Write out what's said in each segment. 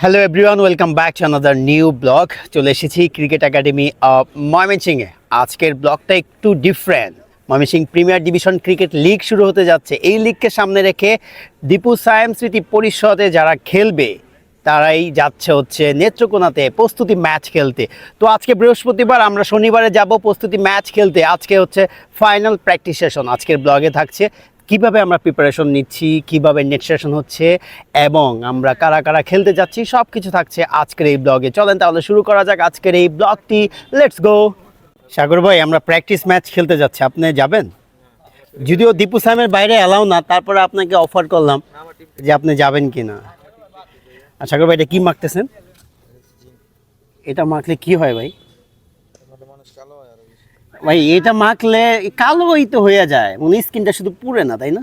Hello everyone welcome back to another new vlog চলে এসেছি cricket academy of আজকের ব্লগটা একটু different Mymensingh premier division cricket league শুরু হতে যাচ্ছে। এই লিগকে সামনে রেখে দীপু সায়েম স্মৃতি পরিষদে যারা খেলবে, তারাই যাচ্ছে হচ্ছে নেত্রকোনাতে প্রস্তুতি ম্যাচ খেলতে। তো আজকে বৃহস্পতিবার, আমরা শনিবারে যাব প্রস্তুতি ম্যাচ খেলতে। আজকে হচ্ছে ফাইনাল প্র্যাকটিস সেশন আজকের ব্লগে থাকছে কীভাবে আমরা প্রিপারেশন নিচ্ছি, কীভাবে নেট সেশন হচ্ছে, এবং আমরা কারা কারা খেলতে যাচ্ছি সব কিছু থাকছে আজকের এই ব্লগে চলেন তাহলে শুরু করা যাক আজকের এই ব্লগটি লেটস গো সাগর ভাই, আমরা প্র্যাকটিস ম্যাচ খেলতে যাচ্ছি। আপনি যাবেন? যদিও দীপু সাহেবের বাইরে অ্যালাউ না, তারপরে আপনাকে অফার করলাম যে আপনি যাবেন কি না সাগর ভাই, এটা কি মাখতেছেন এটা মাখলে কি হয় ভাই? ভাই এটা মাখলে কালোই তো হয়ে যায়। মানে স্কিনটা শুধু পুড়ে না তাই না?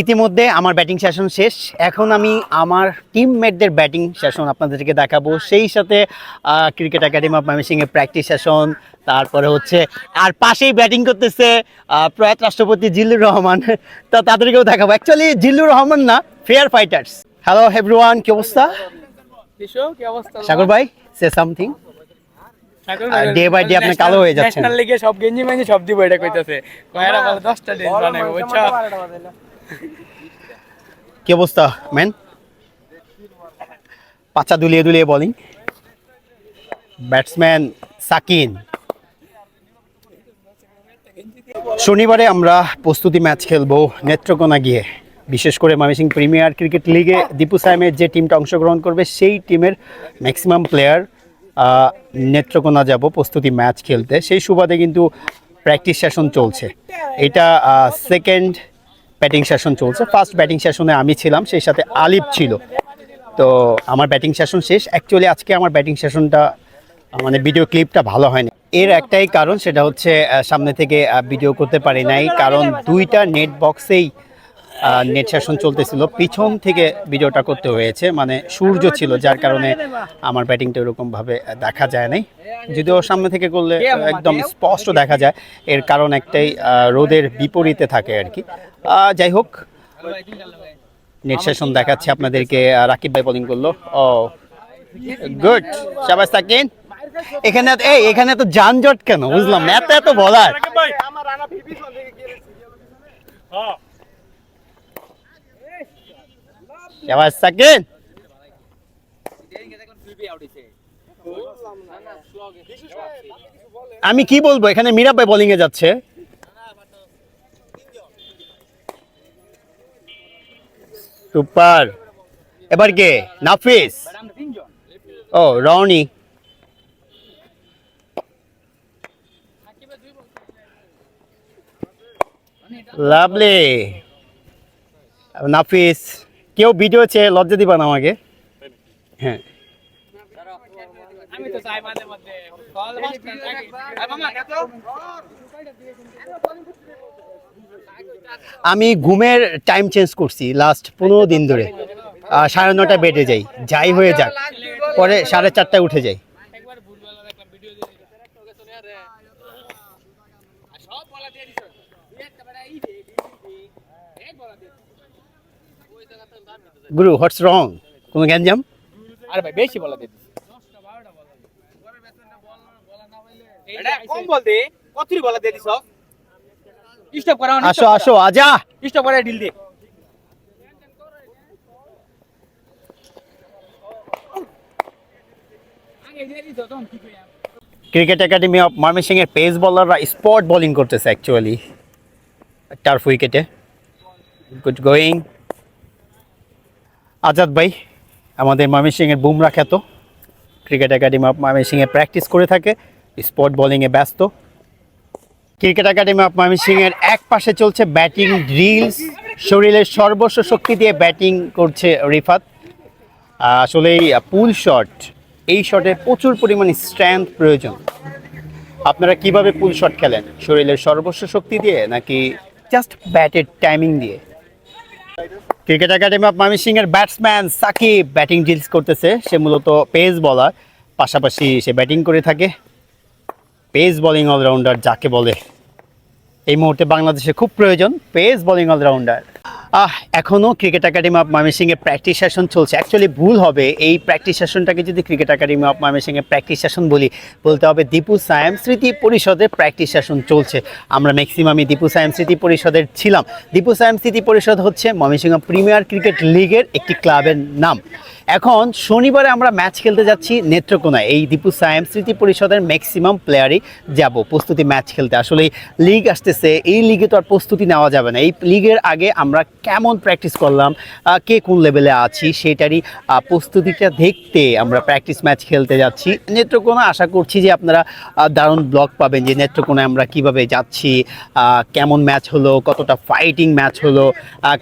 ইতিমধ্যে আমার ব্যাটিং সেশন শেষ। এখন আমি আমার টিমমেটদের ব্যাটিং সেশন আপনাদেরকে দেখাবো। সেই সাথে ক্রিকেট একাডেমি অফ ময়মনসিংহের প্র্যাকটিস সেশন তারপরে হচ্ছে আর পাশেই ব্যাটিং করতেছে প্রয়াত রাষ্ট্রপতি জিল্লুর রহমান। তো তাদেরকেও দেখাবো। অ্যাকচুয়ালি জিল্লুর রহমান না ফেয়ার ফাইটার্স হ্যালো এভরিওয়ান কি কি অবস্থা? সাগর ভাই সে সামথিং day by day আপনি কালো হয়ে যাচ্ছেন। ন্যাশনাল লিগে সব গেঞ্জি মেঞ্জি সব দিব এটা কইতাছে। কয়রা বলে 10টা ড্রেস বানাবো বুঝছ? কি অবস্থা ম্যান? পাচা দুলিয়ে দুলিয়ে বলিং ব্যাটসম্যান সাকিন। শনিবারে আমরা প্রস্তুতি ম্যাচ খেলব নেত্রকোনা গিয়ে। বিশেষ করে ময়মনসিং প্রিমিয়ার ক্রিকেট লিগে দীপু সাইমের যে টিমটা অংশগ্রহণ করবে সেই টিমের ম্যাক্সিমাম প্লেয়ার নেত্রকোনা যাব প্রস্তুতি ম্যাচ খেলতে। সেই সুবাদে কিন্তু প্র্যাকটিস সেশন চলছে। এটা সেকেন্ড ব্যাটিং সেশন চলছে। ফার্স্ট ব্যাটিং সেশনে আমি ছিলাম, সেই সাথে আলিফ ছিল। তো আমার ব্যাটিং সেশন শেষ। অ্যাকচুয়ালি আজকে আমার ব্যাটিং সেশনটা মানে ভিডিও ক্লিপটা ভালো হয়নি। এর একটাই কারণ, সেটা হচ্ছে সামনে থেকে ভিডিও করতে পারি নাই। কারণ দুইটা নেট বক্সেই নেট সেশন চলতেছিল। পিছন থেকে ভিডিওটা করতে হয়েছে। মানে সূর্য ছিল যার কারণে আমার ব্যাটিংটা ওরকমভাবে দেখা যায় নাই। যদিও সামনে থেকে করলে একদম স্পষ্ট দেখা যায়। এর কারণ একটাই রোদের বিপরীতে থাকে আর কি। আহ, যাই হোক নেট সেশন দেখাচ্ছে আপনাদেরকে। রাকিব ভাই বোলিং করল। ও গুড। শাবাশ সাকিন। এখানে এই এখানে তো যানজট কেন? বুঝলাম এত এত বলার। সাকিন আমি কি বলব? এখানে মিরাব ভাই বোলিং এ যাচ্ছে। সুপার এবার কে? নাফিস। ও, রনি। লাভলি নাফিস। কেউ ভিডিও চেয়ে লজ্জা দিবা না আমাকে? হ্যাঁ। আমি ঘুমের টাইম চেঞ্জ করছি লাস্ট পনেরো দিন ধরে। সাড়ে নটা বেডে যাই। যাই হয়ে যাক। পরে সাড়ে চারটায় উঠে যাই একবার ভুলবেলা দেখলাম ভিডিও দিয়ে দিল ওকে শুনে রে আর সব বলা দিয়ে দিছ তুই একটা বড় এই দে এক বলা দিয়ে ওই জায়গাতে দাম দিতে গুরু হোয়াটস রং কোনো গ্যাঞ্জাম? আরে ভাই বেশি বলা দিয়ে এটা কম বল দে। কতরি বলা দিয়ে দিছ? স্টপ করা আসো আসো আজা! স্টপ করে ডিল দে। আগে দিয়ে দিত তখন কি কইয়া ক্রিকেট একাডেমি অফ ময়মনসিং এর পেস বলাররা স্পট বোলিং করতেছে অ্যাকচুয়ালি টার্ফ উইকেটে গুড গোয়িং আজাদ ভাই, আমাদের ময়মনসিং এর বুমরা খ্যাত। ক্রিকেট একাডেমি অফ ময়মনসিং এ প্র্যাকটিস করে থাকে স্পট বোলিংয়ে ব্যস্ত। ক্রিকেট একাডেমি অফ ময়মনসিং এর এক পাশে চলছে ব্যাটিং ড্রিলস শরীরের সর্বস্ব শক্তি দিয়ে ব্যাটিং করছে রিফাত। আসলে এই পুল শট এই শটে প্রচুর পরিমাণ স্ট্রেংথ প্রয়োজন। আপনারা কীভাবে পুল শট খেলেন? শরীরের সর্বস্ব শক্তি দিয়ে নাকি জাস্ট ব্যাটের টাইমিং দিয়ে? ক্রিকেট একাডেমি অফ ময়মনসিং এর ব্যাটসম্যান সাকিব ব্যাটিং ডিলস করতেছে। সে মূলত পেস বলার, পাশাপাশি সে ব্যাটিং করে থাকে। পেস বলিং অলরাউন্ডার যাকে বলে। এই মুহূর্তে বাংলাদেশে খুব প্রয়োজন পেস বলিং অলরাউন্ডার। আহ এখনও ক্রিকেট একাডেমি অফ ময়মনসিংয়ে প্র্যাকটিস সেশন চলছে। অ্যাকচুয়ালি ভুল হবে। এই প্র্যাকটিস সেশনটাকে যদি ক্রিকেট একাডেমি অফ ময়মনসিংয়ে প্র্যাকটিস সেশন বলি, বলতে হবে দীপু সায়াম স্মৃতি পরিষদের প্র্যাকটিস সেশন চলছে। আমরা ম্যাক্সিমামই দীপু সায়াম স্মৃতি পরিষদের ছিলাম। দীপু সায়াম স্মৃতি পরিষদ হচ্ছে ময়মনসিংহ প্রিমিয়ার ক্রিকেট লিগের একটি ক্লাবের নাম। এখন শনিবারে আমরা ম্যাচ খেলতে যাচ্ছি নেত্রকোনায় এই দীপু সায়েম স্মৃতি পরিষদের ম্যাক্সিমাম প্লেয়ারই যাব। প্রস্তুতি ম্যাচ খেলতে। আসলে লিগ আসতেছে, এই লিগে তো আর প্রস্তুতি নেওয়া যাবে না। এই লিগের আগে আমরা কেমন প্র্যাকটিস করলাম কে কোন লেভেলে আছি, সেটারই প্রস্তুতিটা দেখতে আমরা প্র্যাকটিস ম্যাচ খেলতে যাচ্ছি। নেত্রকোনা, আশা করছি যে আপনারা দারুণ ব্লগ পাবেন যে নেত্রকোনায় আমরা কীভাবে যাচ্ছি কেমন ম্যাচ হলো, কতটা ফাইটিং ম্যাচ হলো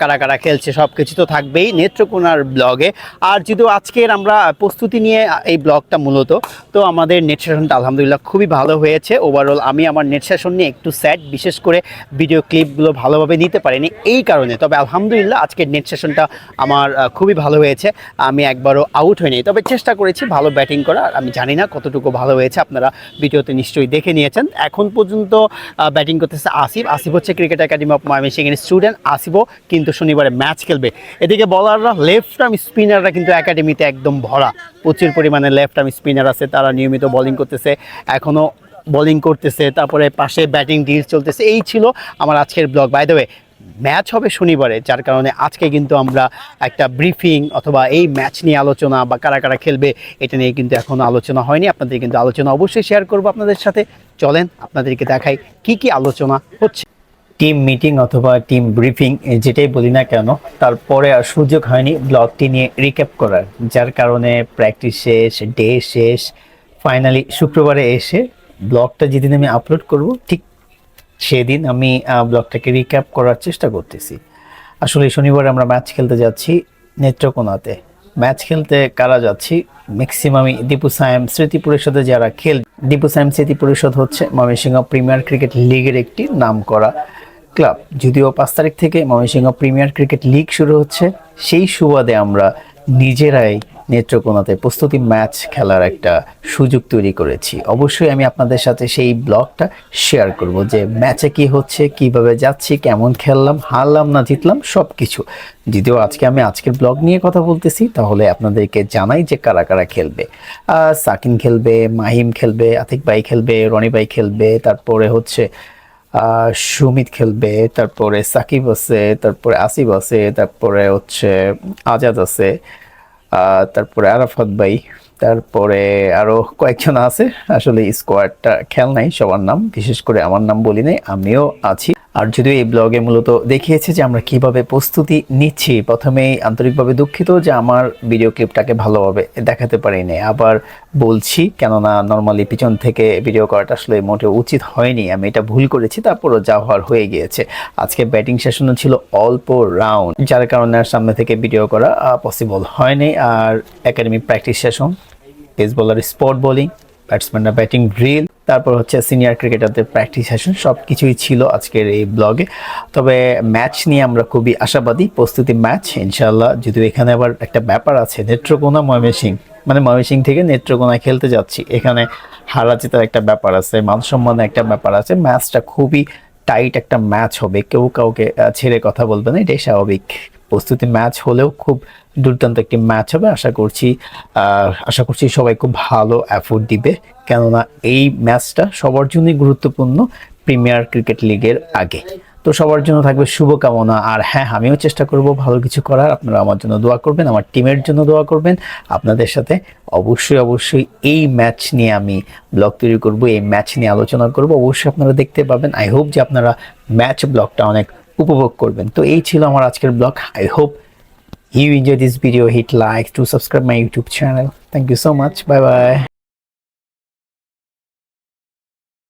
কারা কারা খেলছে সব কিছু তো থাকবেই নেত্রকোনার ব্লগে আর যদিও আজকের আমরা প্রস্তুতি নিয়ে এই ব্লগটা মূলত, তো আমাদের নেট সেশনটা আলহামদুলিল্লাহ খুবই ভালো হয়েছে। ওভারঅল আমি আমার নেট সেশন নিয়ে একটু স্যাড বিশেষ করে ভিডিও ক্লিপগুলো ভালোভাবে নিতে পারিনি এই কারণে। তবে আলহামদুলিল্লাহ আজকের নেট সেশনটা আমার খুবই ভালো হয়েছে। আমি একবারও আউট হইনি। তবে চেষ্টা করেছি ভালো ব্যাটিং করার। আমি জানি না কতটুকু ভালো হয়েছে। আপনারা ভিডিওতে নিশ্চয়ই দেখে নিয়েছেন। এখন পর্যন্ত ব্যাটিং করতেছে আসিফ। আসিফ হচ্ছে ক্রিকেট একাডেমি অফ এর স্টুডেন্ট আসিফও কিন্তু শনিবারে ম্যাচ খেলবে। এদিকে বলাররা লেফট আর্ম স্পিনাররা কিন্তু একাডেমিতে একদম ভরা। প্রচুর পরিমাণে লেফট আর্ম স্পিনার আছে, তারা নিয়মিত বোলিং করতেছে এখনও বোলিং করতেছে, তারপরে পাশে ব্যাটিং ডিল চলতেছে, এই ছিল আমার আজকের ব্লগ বাই দ্য ম্যাচ হবে শনিবারে, যার কারণে আজকে কিন্তু আমরা একটা ব্রিফিং অথবা এই ম্যাচ নিয়ে আলোচনা বা কারা কারা খেলবে, এটা নিয়ে কিন্তু এখনও আলোচনা হয়নি। আপনাদের কিন্তু আলোচনা অবশ্যই শেয়ার করব আপনাদের সাথে। চলেন, আপনাদেরকে দেখাই কি কি আলোচনা হচ্ছে। টিম মিটিং অথবা টিম ব্রিফিং যেটাই বলি না কেন, তারপরে আর সুযোগ হয়নি ব্লগটি নিয়ে রিক্যাপ করার, যার কারণে প্র্যাকটিস শেষ ডে শেষ ফাইনালি শুক্রবারে এসে ব্লগটা যেদিন আমি আপলোড করব, ঠিক সেদিন আমি ব্লগটাকে রিক্যাপ করার চেষ্টা করতেছি। আসলে শনিবার আমরা ম্যাচ খেলতে যাচ্ছি নেত্রকোনাতে। ম্যাচ খেলতে কারা যাচ্ছি? ম্যাক্সিমামই দীপু সায়েম, স্মৃতি পরিষদে যারা খেল দীপু সায়েম, স্মৃতি পরিষদ হচ্ছে ময়মনসিংহ প্রিমিয়ার ক্রিকেট লিগের একটি নামকরা ক্লাব। যদিও পাঁচ তারিখ থেকে ময়মনসিংহ প্রিমিয়ার ক্রিকেট লিগ শুরু হচ্ছে, সেই সুবাদে আমরা নিজেরাই নেত্রকোনাতে প্রস্তুতি ম্যাচ খেলার একটা সুযোগ তৈরি করেছি। অবশ্যই আমি আপনাদের সাথে সেই ব্লগটা শেয়ার করব যে ম্যাচে কি হচ্ছে, কীভাবে যাচ্ছি, কেমন খেললাম, হারলাম না জিতলাম সব কিছু যদিও আজকে আমি আজকের ব্লগ নিয়ে কথা বলতেছি, তাহলে আপনাদেরকে জানাই যে কারা কারা খেলবে। সাকিন খেলবে, মাহিম খেলবে, আতিক ভাই খেলবে, রনি ভাই খেলবে, তারপরে হচ্ছে সুমিত খেলবে, তারপরে সাকিব আছে, তারপরে আসিফ আছে, তারপরে হচ্ছে আজাদ আছে তারপরে আরাফাত ভাই, তারপরে আরও কয়েকজন আছে। আসলে স্কোয়াডটা খেল নাই, সবার নাম, বিশেষ করে আমার নাম বলি নাই, আমিও আছি। আর যদিও এই ব্লগে মূলত দেখিয়েছে যে আমরা কীভাবে প্রস্তুতি নিচ্ছি প্রথমেই আন্তরিকভাবে দুঃখিত যে আমার ভিডিও ক্লিপটাকে ভালোভাবে দেখাতে পারিনি। আবার বলছি, কেননা নর্মালি পিছন থেকে ভিডিও করাটা আসলে মোটেও উচিত হয়নি। আমি এটা ভুল করেছি, তারপরও যা হওয়ার হয়ে গিয়েছে। আজকে ব্যাটিং সেশনও ছিল অল্প রাউন্ড যার কারণে আর সামনে থেকে ভিডিও করা পসিবল হয়নি। আর academy practice session pace bowler spot bowling ব্যাটসম্যানরা batting drill তারপর হচ্ছে সিনিয়র ক্রিকেটারদের প্র্যাকটিস সেশন সব কিছুই ছিল আজকের এই ব্লগে তবে ম্যাচ নিয়ে আমরা খুবই আশাবাদী, প্রস্তুতি ম্যাচ ইনশাল্লাহ যদিও এখানে আবার একটা ব্যাপার আছে, নেত্রকোনা ময়মনসিং মানে ময়মনসিং থেকে নেত্রকোনায় খেলতে যাচ্ছি। এখানে হারা জেতার একটা ব্যাপার আছে মান সম্মানের একটা ব্যাপার আছে ম্যাচটা খুবই টাইট একটা ম্যাচ হবে, কেউ কাউকে ছেড়ে কথা বলবে না, এটাই স্বাভাবিক। প্রস্তুতি ম্যাচ হলেও খুব দুর্দান্ত একটি ম্যাচ হবে। আশা করছি আশা করছি সবাই খুব ভালো অ্যাফোর্ড দিবে। কেননা এই ম্যাচটা সবার জন্যই গুরুত্বপূর্ণ প্রিমিয়ার ক্রিকেট লিগের আগে। তো সবার জন্য থাকবে শুভকামনা। আর হ্যাঁ আমিও চেষ্টা করব ভালো কিছু করার। আপনারা আমার জন্য দোয়া করবেন, আমার টিমের জন্য দোয়া করবেন। আপনাদের সাথে অবশ্যই অবশ্যই এই ম্যাচ নিয়ে আমি ব্লগ তৈরি করব, এই ম্যাচ নিয়ে আলোচনা করব। অবশ্যই আপনারা দেখতে পাবেন। আই হোপ যে আপনারা ম্যাচ ব্লগটা অনেক উপভোগ করবেন তো এই ছিল আমার আজকের vlog I hope you enjoy this video hit like to subscribe my youtube channel thank you so much bye bye